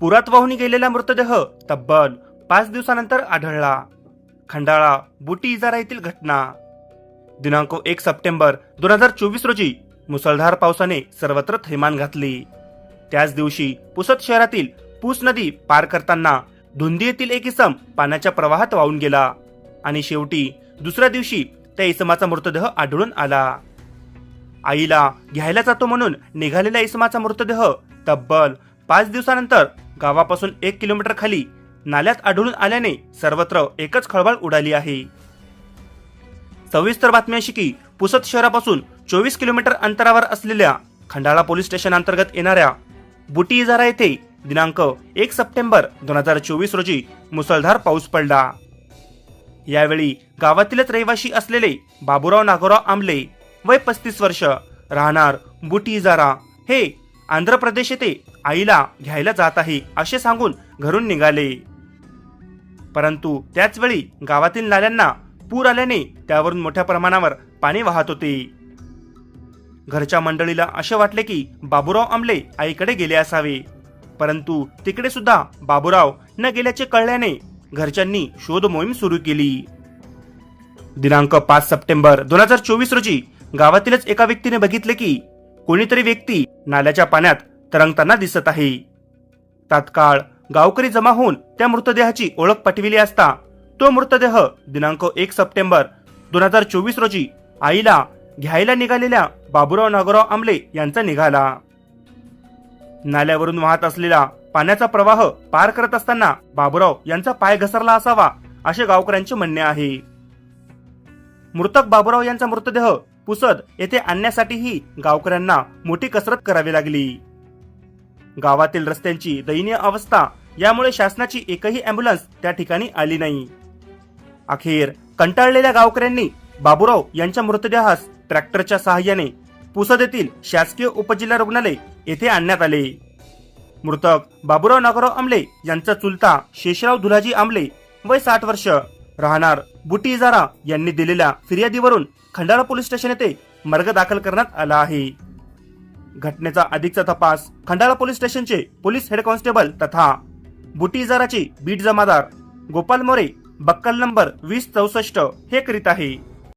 पुरात वाहून गेलेला मृतदेह तब्बल पाच दिवसानंतर आढळला. खंडाळा बुटी इजारा येथील घटना. दिनांक एक सप्टेंबर दोन हजार चोवीस रोजी मुसळधार पावसाने सर्वत्र थैमान घातली. त्याच दिवशी पुसद शहरातील पूस नदी पार करताना धुंदी येथील एक इसम पाण्याच्या प्रवाहात वाहून गेला आणि शेवटी दुसऱ्या दिवशी त्या इसमाचा मृतदेह आढळून आला. आईला घ्यायला जातो म्हणून निघालेल्या इसमाचा मृतदेह तब्बल पाच दिवसानंतर गावापासून एक किलोमीटर खाली नाल्यात आढळून आल्याने सर्वत्र एकच खळबळ उडाली आहे. सविस्तर बातमी अशी की पुसद शहरापासून चोवीस किलोमीटर अंतरावर असलेल्या खंडाळा पोलीस स्टेशन अंतर्गत येणाऱ्या बुटी इजारा येथे दिनांक एक सप्टेंबर दोन हजार चोवीस रोजी मुसळधार पाऊस पडला. यावेळी गावातीलच रहिवाशी असलेले बाबुराव नागोराव आंबले वय पस्तीस वर्ष राहणार बुटी इजारा हे आंध्र प्रदेश येथे आईला घ्यायला जात आहे असे सांगून घरून निघाले. परंतु त्याचवेळी गावातील नाल्यांना पूर आल्याने त्यावरून मोठ्या प्रमाणावर पाणी वाहत होते. घरच्या मंडळीला असे वाटले की बाबूराव आमले आईकडे गेले असावे. परंतु तिकडे सुद्धा बाबूराव न गेल्याचे कळल्याने घरच्यांनी शोध मोहीम सुरू केली. दिनांक पाच सप्टेंबर दोन हजार चोवीस रोजी गावातीलच एका व्यक्तीने बघितले की कोणीतरी व्यक्ती नाल्याच्या पाण्यात तरंगताना दिसत आहे. तात्काळ गावकरी जमा होऊन त्या मृतदेहाची ओळख पटविली असता तो मृतदेह दिनांक एक सप्टेंबर दोन हजार चोवीस रोजी आईला घ्यायला निघालेल्या बाबुराव नागोराव आमले यांचा निघाला. नाल्यावरून वाहत असलेला पाण्याचा प्रवाह पार करत असताना बाबुराव यांचा पाय घसरला असावा असे गावकऱ्यांचे म्हणणे आहे. मृतक बाबुराव यांचा मृतदेह पुसद येथे आणण्यासाठीही गावकऱ्यांना मोठी कसरत करावी लागली. गावातील रस्त्यांची दयनीय अवस्था यामुळे शासनाची एकही अँब्युलन्स त्या ठिकाणी आली नाही. अखेर कंटाळलेल्या गावकऱ्यांनी बाबूराव यांच्या मृतदेहास ट्रॅक्टरच्या सहाय्याने पुसद येथील शासकीय उपजिल्हा रुग्णालय येथे आणण्यात आले. मृतक बाबूराव नागोराव आमले यांचा चुलता शेषराव धुलाजी आमले वय साठ वर्ष राहणार बुटी इजारा यांनी दिलेल्या फिर्यादीवरून खंडाळा पोलीस स्टेशन येथे मार्ग दाखल करण्यात आला आहे. घटनेचा अधिकचा तपास खंडाळा पोलीस स्टेशनचे पोलीस हेड कॉन्स्टेबल तथा बुटी इजाराचे बीट जमादार गोपाल मोरे बक्कल नंबर वीस चौसष्ट हे करीत आहे.